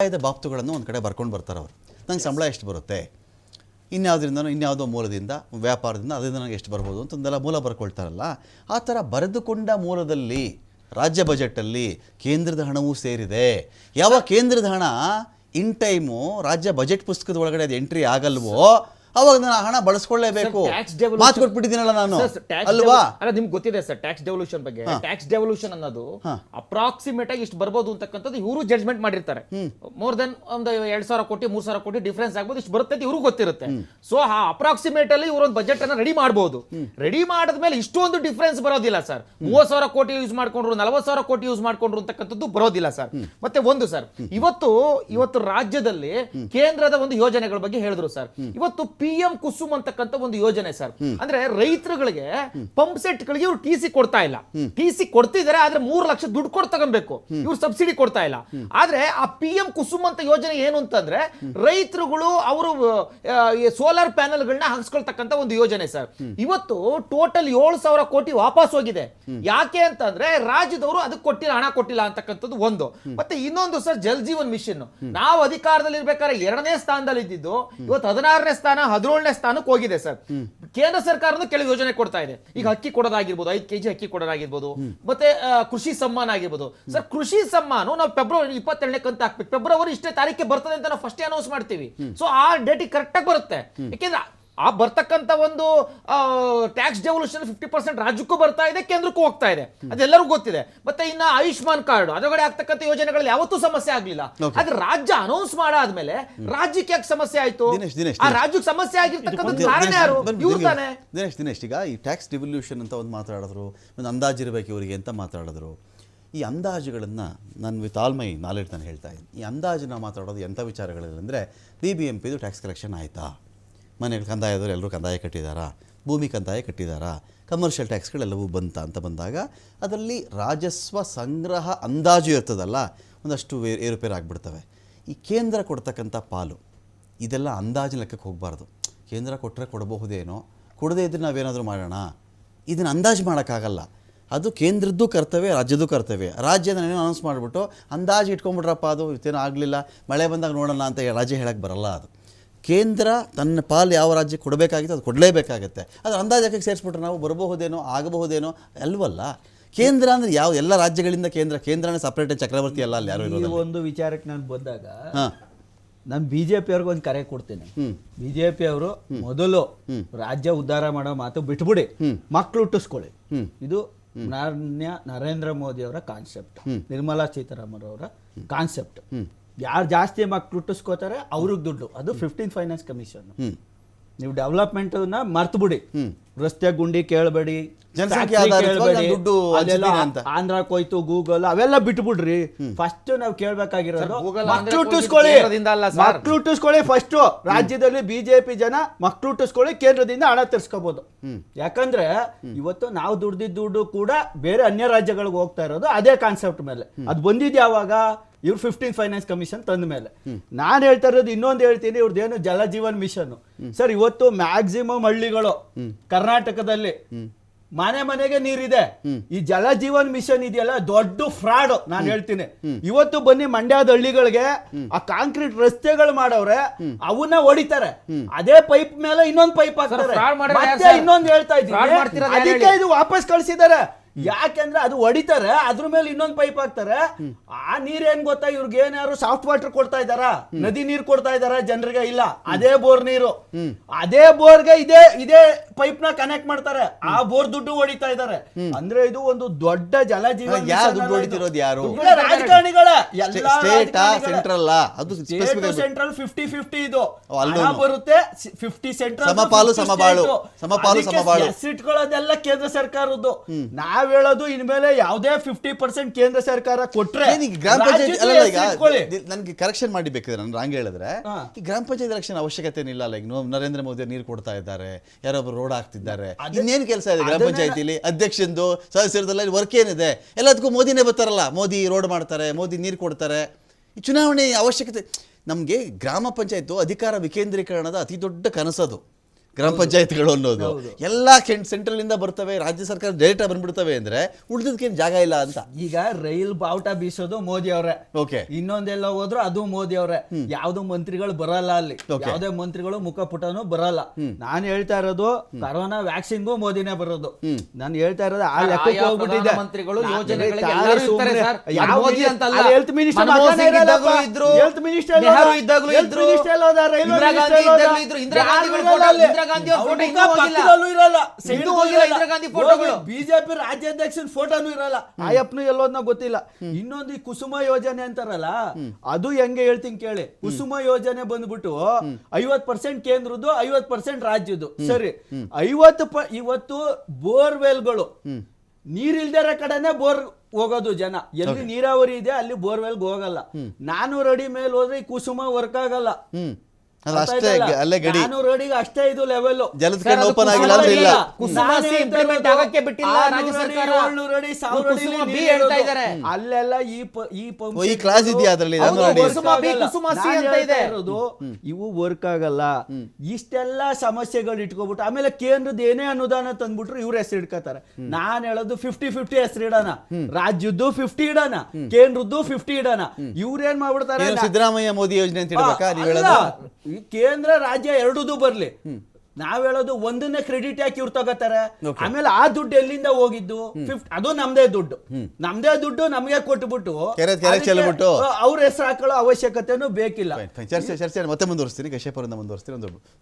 ಆದಾಯದ ಬಾಪ್ತುಗಳನ್ನು ಒಂದು ಕಡೆ ಬರ್ಕೊಂಡು ಬರ್ತಾರೆ ಅವರು. ನಂಗೆ ಸಂಬಳ ಎಷ್ಟು ಬರುತ್ತೆ? ಇನ್ಯಾವುದರಿಂದ ಇನ್ಯಾವುದೋ ಮೂಲದಿಂದ, ವ್ಯಾಪಾರದಿಂದ ಅದರಿಂದ ನನಗೆ ಎಷ್ಟು ಬರ್ಬೋದು ಅಂತಂದೆಲ್ಲ ಮೂಲ ಬರ್ಕೊಳ್ತಾರಲ್ಲ, ಆ ಥರ ಬರೆದುಕೊಂಡ ಮೂಲದಲ್ಲಿ, ರಾಜ್ಯ ಬಜೆಟಲ್ಲಿ ಕೇಂದ್ರದ ಹಣವೂ ಸೇರಿದೆ. ಯಾವ ಕೇಂದ್ರದ ಹಣ ಇನ್ ಟೈಮು ರಾಜ್ಯ ಬಜೆಟ್ ಪುಸ್ತಕದ ಒಳಗಡೆ ಅದು ಎಂಟ್ರಿ ಆಗಲ್ವೋ ಅವಾಗ ನಾನು ಆ ಹಣ ಬಳಸ್ಕೊಳ್ಳೇಬೇಕು. ಟ್ಯಾಕ್ಸ್ ಡೆವಲ್ಯೂಷನ್ ಮಾತು ಕೊಟ್ಬಿಟ್ಟಿದ್ದೀನಲ್ಲ ನಾನು. ಅಲ್ವಾ? ಅಲ್ಲ ನಿಮ್ಗೆ ಗೊತ್ತಿದೆ ಸರ್ ಟ್ಯಾಕ್ಸ್ ಡೆವಲ್ಯೂಷನ್ ಬಗ್ಗೆ. ಟ್ಯಾಕ್ಸ್ ಡೆವಲ್ಯೂಷನ್ ಅನ್ನೋದು ಅಪ್ರಾಕ್ಸಿಮೇಟ್ ಆಗಿ ಇಷ್ಟು ಬರ್ಬೋದು ಅಂತಕ್ಕಂಥದ್ದು ಇವರು ಜಡ್ಜ್ಮೆಂಟ್ ಮಾಡಿರ್ತಾರೆ. ಮೋರ್ ದೆನ್ ಒಂದು ಎರಡ್ ಸಾವಿರ ಕೋಟಿ ಮೂರ್ ಸಾವಿರ ಕೋಟಿ ಡಿಫ್ರೆನ್ಸ್ ಆಗ್ಬೋದು ಇಷ್ಟು ಬರುತ್ತೆ ಇವ್ರಿಗೆ ಗೊತ್ತಿರುತ್ತೆ. ಸೊ ಆ ಅಪ್ರಾಕ್ಸಿಮೇಟ್ ಅಲ್ಲಿ ಇವರು ಒಂದು ಬಜೆಟ್ ಅನ್ನ ರೆಡಿ ಮಾಡಬಹುದು ರೆಡಿ ಮಾಡಿದ್ಮೇಲೆ ಇಷ್ಟೊಂದು ಡಿಫ್ರೆನ್ಸ್ ಬರೋದಿಲ್ಲ ಸರ್ ಮೂವತ್ ಸಾವಿರ ಕೋಟಿ ಯೂಸ್ ಮಾಡ್ಕೊಂಡ್ರು ನಲವತ್ತು ಸಾವಿರ ಕೋಟಿ ಯೂಸ್ ಮಾಡ್ಕೊಂಡ್ರು ಅಂತಕ್ಕಂಥದ್ದು ಬರೋದಿಲ್ಲ ಸರ್ ಮತ್ತೆ ಒಂದು ಸರ್ ಇವತ್ತು ಇವತ್ತು ರಾಜ್ಯದಲ್ಲಿ ಕೇಂದ್ರದ ಒಂದು ಯೋಜನೆಗಳ ಬಗ್ಗೆ ಹೇಳಿದ್ರು ಸರ್ ಇವತ್ತು ಪಿ ಎಂ ಕುಸುಮ್ ಅಂತಕ್ಕಂಥ ಒಂದು ಯೋಜನೆ ಸರ್. ಅಂದ್ರೆ ರೈತರುಗಳಿಗೆ ಪಂಪ್ ಸೆಟ್ ಗಳಿಗೆ ಇವ್ರು ಟಿ ಸಿ ಕೊಡ್ತಾ ಇಲ್ಲ. ಟಿ ಸಿ ಕೊಡ್ತಿದ್ದಾರೆ ಆದ್ರೆ ಮೂರು ಲಕ್ಷ ದುಡ್ಡು ಕೊಡ್ ತಗೊಬೇಕು. ಇವ್ರು ಸಬ್ಸಿಡಿ ಕೊಡ್ತಾ ಇಲ್ಲ. ಆದ್ರೆ ಆ ಪಿ ಎಂ ಕುಸುಮ್ ಅಂತ ಯೋಜನೆ ಏನು ಅಂತಂದ್ರೆ ರೈತರುಗಳು ಅವರು ಸೋಲಾರ್ ಪ್ಯಾನೆಲ್ಗಳನ್ನ ಹಾಕ್ಸ್ಕೊಳ್ತಕ್ಕಂಥ ಒಂದು ಯೋಜನೆ ಸರ್. ಇವತ್ತು ಟೋಟಲ್ ಏಳು ಸಾವಿರ ಕೋಟಿ ವಾಪಸ್ ಹೋಗಿದೆ. ಯಾಕೆ ಅಂತಂದ್ರೆ ರಾಜ್ಯದವರು ಅದಕ್ಕೆ ಕೊಟ್ಟಿಲ್ಲ ಹಣ ಕೊಟ್ಟಿಲ್ಲ ಅಂತಕ್ಕಂಥದ್ದು ಒಂದು. ಮತ್ತೆ ಇನ್ನೊಂದು ಸರ್ ಜಲ್ ಜೀವನ್ ಮಿಷನ್ ನಾವು ಅಧಿಕಾರದಲ್ಲಿ ಇರ್ಬೇಕಾದ್ರೆ ಎರಡನೇ ಸ್ಥಾನದಲ್ಲಿ ಇದ್ದಿದ್ದು ಇವತ್ತು ಹದಿನಾರನೇ ಸ್ಥಾನ ಹದಿನೇಳನೇ ಸ್ಥಾನಕ್ಕೆ ಹೋಗಿದೆ ಸರ್. ಕೇಂದ್ರ ಸರ್ಕಾರನು ಕೆಲವು ಯೋಜನೆ ಕೊಡ್ತಾ ಇದೆ. ಈಗ ಅಕ್ಕಿ ಕೊಡೋದಾಗಿರ್ಬೋದು ಐದು ಕೆಜಿ ಅಕ್ಕಿ ಕೊಡೋದಾಗಿರ್ಬೋದು ಮತ್ತೆ ಕೃಷಿ ಸಮ್ಮಾನ ಆಗಿರ್ಬೋದು. ಸರ್ ಕೃಷಿ ಸಮ್ಮಾನ ನಾವು ಫೆಬ್ರವರಿ ಇಪ್ಪತ್ತೆರಡನೇ ಕಂತ ಹಾಕ್ಬೇಕು. ಫೆಬ್ರವರಿ ಇಷ್ಟೇ ತಾರೀಕಿಗೆ ಬರ್ತದೆ ಅಂತ ನಾವು ಫಸ್ಟ್ ಅನೌನ್ಸ್ ಮಾಡ್ತೀವಿ. ಸೊ ಆ ಡೇಟಿಗೆ ಕರೆಕ್ಟಾಗಿ ಬರುತ್ತೆ. ಯಾಕೆಂದ್ರೆ ಆ ಬರ್ತಕ್ಕಂಥ ಒಂದು ಟ್ಯಾಕ್ಸ್ ಡೆವಲ್ಯೂಷನ್ ಫಿಫ್ಟಿ ಪರ್ಸೆಂಟ್ ರಾಜ್ಯಕ್ಕೂ ಬರ್ತಾ ಇದೆ ಕೇಂದ್ರಕ್ಕೂ ಹೋಗ್ತಾ ಇದೆ. ಅದೆಲ್ಲರಿಗೂ ಗೊತ್ತಿದೆ. ಮತ್ತೆ ಇನ್ನ ಆಯುಷ್ಮಾನ್ ಕಾರ್ಡ್ ಅದರೊಳಗಡೆ ಆಗ್ತಕ್ಕಂಥ ಯೋಜನೆಗಳಲ್ಲಿ ಯಾವತ್ತೂ ಸಮಸ್ಯೆ ಆಗ್ಲಿಲ್ಲ. ಆದ್ರೆ ರಾಜ್ಯ ಅನೌನ್ಸ್ ಮಾಡಾದ್ಮೇಲೆ ರಾಜ್ಯಕ್ಕೆ ಯಾಕೆ ಸಮಸ್ಯೆ ಆಯ್ತು? ಆ ರಾಜ್ಯಕ್ಕೆ ಸಮಸ್ಯೆ ಆಗಿರ್ತಕ್ಕಂಥ ದಿನೇಶ್, ಕಾರಣ ಯಾರು? ಇವ್ರು ದಿನೇಶ್, ತಾನೆ. ದಿನೇಶ್ ದಿನೇಶ್ ಈಗ ಈ ಟ್ಯಾಕ್ಸ್ ಡಿವಲ್ಯೂಷನ್ ಅಂತ ಒಂದು ಮಾತಾಡಿದ್ರು ಒಂದು ಅಂದಾಜಿರಬೇಕು ಇವರಿಗೆ ಅಂತ ಮಾತಾಡಿದ್ರು. ಈ ಅಂದಾಜುಗಳನ್ನು ನಾನು ವಿತ್ ಆಲ್ ಮೈ ನಾಲೆಡ್ಜ್ ನಾನು ಹೇಳ್ತಾ ಇದ್ದೀನಿ. ಈ ಅಂದಾಜನ್ನ ಮಾತಾಡೋದು ಎಂಥ ವಿಚಾರಗಳಿಲ್ಲ ಅಂದರೆ ಬಿ ಬಿ ಎಂ ಪಿದು ಟ್ಯಾಕ್ಸ್ ಕಲೆಕ್ಷನ್ ಆಯಿತಾ? ಮನೆಗಳು ಕಂದಾಯದವರು ಎಲ್ಲರೂ ಕಂದಾಯ ಕಟ್ಟಿದಾರಾ? ಭೂಮಿ ಕಂದಾಯ ಕಟ್ಟಿದಾರಾ? ಕಮರ್ಷಿಯಲ್ ಟ್ಯಾಕ್ಸ್ಗಳೆಲ್ಲವೂ ಬಂತ ಅಂತ ಬಂದಾಗ ಅದರಲ್ಲಿ ರಾಜಸ್ವ ಸಂಗ್ರಹ ಅಂದಾಜು ಇರ್ತದಲ್ಲ, ಒಂದಷ್ಟು ಏರುಪೇರು ಆಗಿಬಿಡ್ತವೆ. ಈ ಕೇಂದ್ರ ಕೊಡ್ತಕ್ಕಂಥ ಪಾಲು, ಇದೆಲ್ಲ ಅಂದಾಜಿನ ಲೆಕ್ಕಕ್ಕೆ ಹೋಗಬಾರ್ದು. ಕೇಂದ್ರ ಕೊಟ್ಟರೆ ಕೊಡಬಹುದೇನೋ? ಕೊಡದೇ ಇದ್ದರೆ ನಾವೇನಾದರೂ ಮಾಡೋಣ? ಇದನ್ನು ಅಂದಾಜು ಮಾಡೋಕ್ಕಾಗಲ್ಲ. ಅದು ಕೇಂದ್ರದ್ದು ಕರ್ತವ್ಯ, ರಾಜ್ಯದ್ದು ಕರ್ತವ್ಯ. ರಾಜ್ಯದ ಏನೋ ಅನೌನ್ಸ್ ಮಾಡಿಬಿಟ್ಟು ಅಂದಾಜು ಇಟ್ಕೊಂಡ್ಬಿಟ್ರಪ್ಪ, ಅದು ಇತ್ತೇನೋ ಆಗಲಿಲ್ಲ, ಮಳೆ ಬಂದಾಗ ನೋಡೋಣ ಅಂತ ರಾಜ್ಯ ಹೇಳಕ್ಕೆ ಬರಲ್ಲ ಅದು. ಕೇಂದ್ರ ತನ್ನ ಪಾಲು ಯಾವ ರಾಜ್ಯಕ್ಕೆ ಕೊಡಬೇಕಾಗಿತ್ತು ಅದು ಕೊಡಲೇಬೇಕಾಗತ್ತೆ. ಅದು ಅಂದಾಜಕ್ಕೆ ಸೇರಿಸ್ಬಿಟ್ರೆ ನಾವು ಬರಬಹುದೇನೋ ಆಗಬಹುದೇನೋ ಅಲ್ವಲ್ಲ? ಕೇಂದ್ರ ಅಂದ್ರೆ ಯಾವ ಎಲ್ಲ ರಾಜ್ಯಗಳಿಂದ ಕೇಂದ್ರ ಕೇಂದ್ರನೇ ಸಪ್ರೇಟ್ ಚಕ್ರವರ್ತಿ ಅಲ್ಲ ಅಲ್ಲಿ ಯಾರು ಈ ಇರೋದು ಒಂದು ವಿಚಾರಕ್ಕೆ ನಾನು ಬಂದಾಗ ಹಾಂ. ನಾನು ಬಿ ಜೆ ಪಿ ಅವ್ರಿಗೆ ಒಂದು ಕರೆ ಕೊಡ್ತೇನೆ. ಬಿ ಜೆ ಪಿ ಅವರು ಮೊದಲು ರಾಜ್ಯ ಉದ್ಧಾರ ಮಾಡೋ ಮಾತು ಬಿಟ್ಬಿಡಿ. ಮಕ್ಕಳು ಹುಟ್ಟಿಸ್ಕೊಳ್ಳಿ. ಇದು ಮಾನ್ಯ ನರೇಂದ್ರ ಮೋದಿ ಅವರ ಕಾನ್ಸೆಪ್ಟ್ ನಿರ್ಮಲಾ ಸೀತಾರಾಮನ್ ಅವರ ಕಾನ್ಸೆಪ್ಟ್ ಯಾರು ಜಾಸ್ತಿ ಮಕ್ಕಳು ಹುಟ್ಟಿಸ್ಕೋತಾರೆ ಅವ್ರಿಗೆ ದುಡ್ಡು. ಅದು ಫಿಫ್ಟೀನ್ ಫೈನಾನ್ಸ್ ಕಮಿಷನ್ ನೀವು ಡೆವಲಪ್ಮೆಂಟ್ನ ಮರ್ತು ಬಿಡಿ ರಸ್ತೆ ಗುಂಡಿ ಕೇಳಬೇಡಿ ಜನಸಂಖ್ಯೆ ಆಧಾರಿತವಾಗಿ ನಾನು ದುಡ್ಡು ಹಂಚ್ತೀನಿ ಅಂತ. ಆಂಧ್ರ ಕೋಯ್ತು ಗೂಗಲ್ ಅವೆಲ್ಲ ಬಿಟ್ಬಿಡ್ರಿ. ಫಸ್ಟ್ ನಾವು ಕೇಳ್ಬೇಕಾಗಿರೋದು ಆಂಧ್ರಕ್ಕೆ ಹುಟ್ಟಿಸ್ಕೊಳ್ಳಿ ಹುಟ್ಟಿಸ್ಕೊಳ್ಳಿ ಫಸ್ಟ್ ರಾಜ್ಯದಲ್ಲಿ ಬಿಜೆಪಿ ಜನ ಮಕ್ಳು ಹುಟ್ಟಿಸ್ಕೊಳ್ಳಿ ಕೇಂದ್ರದಿಂದ ಹಣ ತರಿಸ್ಕೋಬಹುದು ಯಾಕಂದ್ರೆ ಇವತ್ತು ನಾವು ದುಡ್ದಿದ್ದ ದುಡ್ಡು ಕೂಡ ಬೇರೆ ಅನ್ಯ ರಾಜ್ಯಗಳಿಗೆ ಹೋಗ್ತಾ ಇರೋದು ಅದೇ ಕಾನ್ಸೆಪ್ಟ್ ಮೇಲೆ. ಅದು ಬಂದಿದ್ ಯಾವಾಗ? ಇವ್ರು ಫಿಫ್ಟೀನ್ ಫೈನಾನ್ಸ್ ಕಮಿಷನ್ ತಂದ ಮೇಲೆ. ನಾನು ಹೇಳ್ತಾ ಇರೋದು ಇನ್ನೊಂದು ಹೇಳ್ತೀನಿ ಇವ್ರದ್ದೇನು ಜಲ ಜೀವನ್ ಮಿಷನ್ ಸರ್ ಇವತ್ತು ಮ್ಯಾಕ್ಸಿಮಮ್ ಹಳ್ಳಿಗಳು ಕರ್ನಾಟಕದಲ್ಲಿ ಮನೆ ಮನೆಗೆ ನೀರಿದೆ. ಈ ಜಲ ಜೀವನ್ ಮಿಷನ್ ಇದೆಯಲ್ಲ ದೊಡ್ಡ ಫ್ರಾಡ್ ನಾನು ಹೇಳ್ತೀನಿ. ಇವತ್ತು ಬನ್ನಿ ಮಂಡ್ಯದ ಹಳ್ಳಿಗಳಿಗೆ ಆ ಕಾಂಕ್ರೀಟ್ ರಸ್ತೆಗಳು ಮಾಡವ್ರೆ ಅವನ್ನ ಹೊಡಿತಾರೆ. ಅದೇ ಪೈಪ್ ಮೇಲೆ ಇನ್ನೊಂದ್ ಪೈಪ್ ಹಾಕ್ತಾರೆ. ಇನ್ನೊಂದ್ ಮಾಡೋರು ಮತ್ತೆ ಇನ್ನೊಂದು ಹೇಳ್ತಾ ಇದ್ದೀನಿ. ಅದಕ್ಕೆ ಇದು ವಾಪಸ್ ಕಳ್ಸಿದ್ದಾರೆ. ಯಾಕೆಂದ್ರೆ ಅದು ಹೊಡಿತಾರೆ ಅದ್ರ ಮೇಲೆ ಇನ್ನೊಂದು ಪೈಪ್ ಹಾಕ್ತಾರೆ. ಆ ನೀರೇನ್ ಗೊತ್ತಾ ಇವ್ರಿಗೆ? ಏನಾದ್ರು ಸಾಫ್ಟ್ ವಾಟರ್ ಕೊಡ್ತಾ ಇದಾರ ನದಿ ನೀರು ಕೊಡ್ತಾ ಇದಾರ ಜನರಿಗೆ ಇಲ್ಲ. ಅದೇ ಬೋರ್ ನೀರು. ಅದೇ ಬೋರ್ಗೆ ಇದೇ ಇದೇ ಪೈಪ್ನ ಕನೆಕ್ಟ್ ಮಾಡ್ತಾರೆ. ಆ ಬೋರ್ ದುಡ್ಡು ಹೊಡಿತಾ ಇದಾರೆ. ಅಂದ್ರೆ ಇದು ಒಂದು ದೊಡ್ಡ ಜಲ ಜೀವನ ಯಾರು ದುಡ್ಡು ಹೊಡಿತಿರೋದು ಯಾರು? ರಾಜಕಾರಣಿಗಳ. ಸ್ಟೇಟಾ ಸೆಂಟ್ರಲ್ ಅದು ಸೆಂಟ್ರಲ್ ಫಿಫ್ಟಿ ಫಿಫ್ಟಿ ಇದು. ಬರುತ್ತೆ ಫಿಫ್ಟಿ ಸೆಂಟ್ರಲ್ ಸಮಪಾಲು, ಸಮಬಾಳು. ಸಮಪಾಲು, ಸಮಬಾಳು. ಇಟ್ಕೊಳ್ಳೋದೆಲ್ಲ ಕೇಂದ್ರ ಸರ್ಕಾರದ್ದು. ನಾವ್ ಹೇಳೋದು ಇನ್ಮೇಲೆ ಯಾವ್ದೇ ಫಿಫ್ಟಿ ಪರ್ಸೆಂಟ್ ಕೇಂದ್ರ ಸರ್ಕಾರ ಕೊಟ್ರೆ ಗ್ರಾಮ ಪಂಚಾಯತ್. ನನ್ಗೆ ಕರೆಕ್ಷನ್ ಮಾಡಿ ಬೇಕಿದ್ರೆ ನಾನು ರಾಂಗ್ ಹೇಳಿದ್ರೆ ಈ ಗ್ರಾಮ ಪಂಚಾಯತ್ ಎಲೆಕ್ಷನ್ ಅವಶ್ಯಕತೆ ಇಲ್ಲ ಲೈಕ್ ನರೇಂದ್ರ ಮೋದಿ ನೀರು ಕೊಡ್ತಾ ಇದ್ದಾರೆ ಯಾರೊಬ್ರು ರೋಡ್ ಹಾಕ್ತಿದ್ದಾರೆ. ಇನ್ನೇನು ಕೆಲಸ ಇದೆ ಗ್ರಾಮ ಪಂಚಾಯತಿಲಿ ಅಧ್ಯಕ್ಷಂದು ಸದಸ್ಯರದೆಲ್ಲ ವರ್ಕ್ ಏನಿದೆ? ಎಲ್ಲದಕ್ಕೂ ಮೋದಿನೇ ಬರ್ತಾರಲ್ಲ ಮೋದಿ ರೋಡ್ ಮಾಡ್ತಾರೆ ಮೋದಿ ನೀರು ಕೊಡ್ತಾರೆ. ಈ ಚುನಾವಣೆ ಅವಶ್ಯಕತೆ ನಮಗೆ ಗ್ರಾಮ ಪಂಚಾಯತ್ ಅಧಿಕಾರ ವಿಕೇಂದ್ರೀಕರಣದ ಅತಿ ದೊಡ್ಡ ಕನಸದು. ಗ್ರಾಮ ಪಂಚಾಯತ್ಗಳು ಅನ್ನೋದು. ಎಲ್ಲ ಸೆಂಟ್ರಲ್ ಇಂದ ಬರ್ತವೆ ರಾಜ್ಯ ಸರ್ಕಾರ ಡೈರೆಕ್ಟ್ ಬಂದ್ಬಿಡ್ತವೆ ಅಂದ್ರೆ ಉಳಿದದಕ್ಕೇನು ಜಾಗ ಇಲ್ಲ ಅಂತ. ಈಗ ರೈಲ್ ಬಾವುಟ ಬೀಸೋದು ಮೋದಿ ಅವರೇ. ಓಕೆ. ಇನ್ನೊಂದೆಲ್ಲ ಹೋದ್ರು ಅದು ಮೋದಿ ಅವರೇ. ಯಾವ್ದು ಮಂತ್ರಿಗಳು ಬರಲ್ಲ ಅಲ್ಲಿ. ಯಾವುದೇ ಮಂತ್ರಿಗಳು ಮುಖ ಪುಟನು ಬರಲ್ಲ. ನಾನು ಹೇಳ್ತಾ ಇರೋದು ಕರೋನಾ ವ್ಯಾಕ್ಸಿನ್ಗೂ ಮೋದಿನೇ ಬರೋದು. ನಾನು ಹೇಳ್ತಾ ಇರೋದು ಆ ಲೆಕ್ಕಕ್ಕೆ ಹೋಗ್ಬಿಟ್ಟಿದೆ. ಮಂತ್ರಿಗಳು ಯೋಜನೆಗಳಿಗೆ ಇದ್ರು. ಇದ್ರು. ಗಾಂಧಿ. ಅವ್ರ ಫೋಟೋ ಇನ್ನೂ ಹೋಗಿಲ್ಲ. ಇರಲ್ಲ ಇನ್ನೂ ಹೋಗಿಲ್ಲ ಗಾಂಧಿ ಫೋಟೋಗಳು. ಬಿಜೆಪಿ ರಾಜ್ಯಾಧ್ಯಕ್ಷನ ಫೋಟೋನು ಇರಲ್ಲ. ಆಯಪ್ನು ಎಲ್ಲೋದ್ನ ಗೊತ್ತಿಲ್ಲ. ಇನ್ನೊಂದು ಈ ಕುಸುಮ ಯೋಜನೆ ಅಂತಾರಲ್ಲ ಅದು ಹೆಂಗೆ ಹೇಳ್ತೀನಿ ಕೇಳಿ. ಕುಸುಮ ಯೋಜನೆ ಬಂದ್ಬಿಟ್ಟು ಐವತ್ ಪರ್ಸೆಂಟ್ ಕೇಂದ್ರದ್ದು ಐವತ್ ಪರ್ಸೆಂಟ್ ರಾಜ್ಯದ್ದು. ಸರಿ. ಐವತ್ತು ಪ ಇವತ್ತು ಬೋರ್ವೆಲ್ಗಳು. ನೀರಿಲ್ದಿರೋ ಕಡೆನೆ ಬೋರ್ ಹೋಗೋದು ಜನ. ಎಲ್ಲಿ ನೀರಾವರಿ ಇದೆ ಅಲ್ಲಿ ಬೋರ್ವೆಲ್ಗೆ ಹೋಗಲ್ಲ. ನಾನೂರು ಅಡಿ ಮೇಲೆ ಹೋದ್ರೆ ಈ ಕುಸುಮ ವರ್ಕ್ ಆಗಲ್ಲ. ಅದು ಅಷ್ಟೇ ಅಲ್ಲೇ ಗಡಿ. ನಾನೂರು ಅಡಿಗೆ ಅಷ್ಟೇ ಇದು ಲೆವೆಲ್ ಜಲದ ಕಣ್ಣು ಓಪನ್ ಆಗಿಲ್ಲ ಅಂದ್ರೆ ಇಲ್ಲ ಇಲ್ಲ. ಕುಸುಮ ಆಗಕ್ಕೆ ಬಿಟ್ಟಿಲ್ಲ ರಾಜ್ಯ ಸರ್ಕಾರ. ಕುಸುಮ ಬಿ ಹೇಳ್ತಾ ಇದ್ದಾರೆ. ಅಲ್ಲೆಲ್ಲ ಈ ಈ pump ಈ set clause ಇದೆಯಾ ಅದ್ರಲ್ಲಿ? ಹೌದು, ನಾನು ನೋಡಿ. ಕುಸುಮ ಬಿ, ಆಗಲ್ಲ. ಕುಸುಮ ಸಿ ಅಂತ ಇದೆ. ಇರೋದು, ಇವು ವರ್ಕ್ ಆಗಲ್ಲ. ಇಷ್ಟೆಲ್ಲ ಸಮಸ್ಯೆಗಳು ಇಟ್ಕೊಬಿಟ್ಟು ಆಮೇಲೆ ಕೇಂದ್ರದ ಏನೇ ಅನುದಾನ ತಂದ್ಬಿಟ್ರು ಇವ್ರ ಹೆಸರು ಇಟ್ಕೋತಾರೆ ನಾನ್ ಹೇಳೋದು ಫಿಫ್ಟಿ ಫಿಫ್ಟಿ ಹೆಸರು ಇಡೋಣ. ರಾಜ್ಯದ್ದು ಫಿಫ್ಟಿ ಇಡೋಣ. ಕೇಂದ್ರದ್ದು ಫಿಫ್ಟಿ ಇಡೋಣ. ಇವ್ರೇನ್ ಮಾಡ್ಬಿಡ್ತಾರೆ ಏನು ನಾ- ಸಿದ್ದರಾಮಯ್ಯ ಮೋದಿ ಯೋಜನೆ ಅಂತ ಹೇಳ್ಬೇಕಾ ನೀವು ಹೇಳೋದು? ಈ ಕೇಂದ್ರ ರಾಜ್ಯ ಎರಡೂ ಬರ್ಲಿ. ನಾವ್ ಹೇಳೋದು ಒಂದನ್ನೇ ಕ್ರೆಡಿಟ್ ಯಾಕೆ ಇವ್ರು ತಗೋತಾರೆ? ಆಮೇಲೆ ಆ ದುಡ್ಡು ಎಲ್ಲಿಂದ ಹೋಗಿದ್ದು? ಫಿಫ್ಟ್ ಅದು ನಮ್ದೇ ದುಡ್ಡು. ನಮ್ದೇ ದುಡ್ಡು ನಮ್ಗೆ ಕೊಟ್ಬಿಟ್ಟು. ಅವ್ರ ಹೆಸರು ಹಾಕೊಳ್ಳೋ ಅವಶ್ಯಕತೆನೂ ಬೇಕಿಲ್ಲ. ಚರ್ಚೆ ಚರ್ಚೆ. ಮತ್ತೆ ಮುಂದುವರಿಸ್ತೀನಿ. ಕಶ್ಯಪರಿಂದ ಮುಂದುವರಿಸ್ತೀನಿ. ಒಂದು